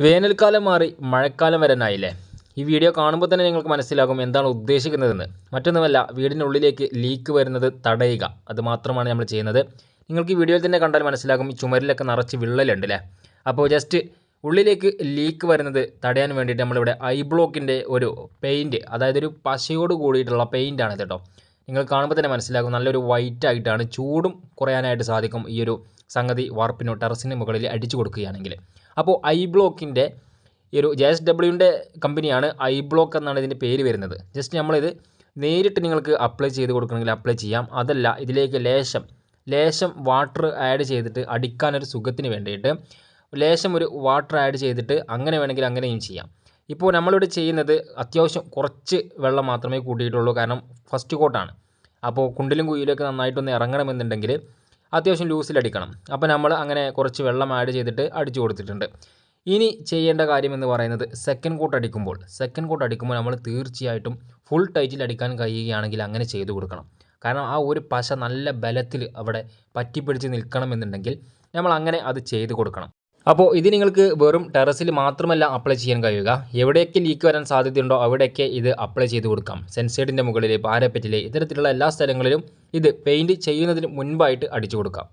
വേനൽക്കാലം മാറി മഴക്കാലം വരാനായില്ലേ ഈ വീഡിയോ കാണുമ്പോൾ തന്നെ നിങ്ങൾക്ക് മനസ്സിലാകും എന്താണ് ഉദ്ദേശിക്കുന്നതെന്ന്. മറ്റൊന്നുമല്ല വീടിനുള്ളിലേക്ക് ലീക്ക് വരുന്നത് തടയുക. അത് മാത്രമാണ് നമ്മൾ ചെയ്യുന്നത്. നിങ്ങൾക്ക് ഈ വീഡിയോയിൽ തന്നെ കണ്ടാൽ മനസ്സിലാകും ഈ ചുമരിലൊക്കെ നിറച്ച് വിള്ളലുണ്ട് അല്ലേ അപ്പോൾ ജസ്റ്റ് ഉള്ളിലേക്ക് ലീക്ക് വരുന്നത് തടയാൻ വേണ്ടിയിട്ട് നമ്മളിവിടെ ഐ ബ്ലോക്കിന്റെ ഒരു പെയിന്റ് അതായത് ഒരു പശയോട് കൂടിയിട്ടുള്ള പെയിന്റാണ് ആണ് കേട്ടോ നിങ്ങൾ കാണുമ്പോൾ തന്നെ മനസ്സിലാകും നല്ലൊരു വൈറ്റ് ആയിട്ടാണ് ചൂടും കുറയാനായിട്ട് സാധിക്കും ഈ ഒരു സംഗതി വാർപ്പിനോ ടെറസിന് മുകളിൽ അടിച്ചു കൊടുക്കുകയാണെങ്കിൽ. അപ്പോൾ ഐ ബ്ലോക്കിന്റെ ഈ ഒരു ജെ എസ് ഡബ്ല്യുവിന്റെ കമ്പനിയാണ് ഐ ബ്ലോക്ക് എന്നാണ് ഇതിന്റെ പേര് വരുന്നത്. ജസ്റ്റ് നമ്മളിത് നേരിട്ട് നിങ്ങൾക്ക് അപ്ലൈ ചെയ്ത് കൊടുക്കണമെങ്കിൽ അപ്ലൈ ചെയ്യാം. അതല്ല ഇതിലേക്ക് ലേശം ലേശം വാട്ടർ ആഡ് ചെയ്തിട്ട് അടിക്കാനൊരു സുഖത്തിന് വേണ്ടിയിട്ട് ലേശം ഒരു വാട്ടർ ആഡ് ചെയ്തിട്ട് അങ്ങനെ വേണമെങ്കിൽ അങ്ങനെയും ചെയ്യാം. ഇപ്പോൾ നമ്മളിവിടെ ചെയ്യുന്നത് അത്യാവശ്യം കുറച്ച് വെള്ളം മാത്രമേ കൂട്ടിയിട്ടുള്ളൂ. കാരണം ഫസ്റ്റ് കോട്ടാണ്. അപ്പോൾ കുണ്ടിലും കുയിലൊക്കെ നന്നായിട്ടൊന്ന് ഇറങ്ങണമെന്നുണ്ടെങ്കിൽ അത്യാവശ്യം ലൂസിലടിക്കണം. അപ്പോൾ നമ്മൾ അങ്ങനെ കുറച്ച് വെള്ളം ആഡ് ചെയ്തിട്ട് അടിച്ചു കൊടുത്തിട്ടുണ്ട്. ഇനി ചെയ്യേണ്ട കാര്യം എന്ന് പറയുന്നത് സെക്കൻഡ് കോട്ട് അടിക്കുമ്പോൾ സെക്കൻഡ് കോട്ട് അടിക്കുമ്പോൾ നമ്മൾ തീർച്ചയായിട്ടും ഫുൾ ടൈറ്റിൽ അടിക്കാൻ കഴിയുകയാണെങ്കിൽ അങ്ങനെ ചെയ്തു കൊടുക്കണം. കാരണം ആ ഒരു പശ നല്ല ബലത്തിൽ അവിടെ പറ്റിപ്പിടിച്ച് നിൽക്കണമെന്നുണ്ടെങ്കിൽ നമ്മൾ അങ്ങനെ അത് ചെയ്തു കൊടുക്കണം. അപ്പോൾ ഇത് നിങ്ങൾക്ക് വെറും ടെറസിൽ മാത്രമല്ല അപ്ലൈ ചെയ്യാൻ കഴിയുക. എവിടെയൊക്കെ ലീക്ക് വരാൻ സാധ്യതയുണ്ടോ അവിടെയൊക്കെ ഇത് അപ്ലൈ ചെയ്ത് കൊടുക്കാം. സെൻസൈഡിന്റെ മുകളിൽ പാരപ്പറ്റിൽ ഇത്തരത്തിലുള്ള എല്ലാ സ്ഥലങ്ങളിലും ഇത് പെയിന്റ് ചെയ്യുന്നതിന് മുൻപായിട്ട് അടിച്ചു കൊടുക്കാം.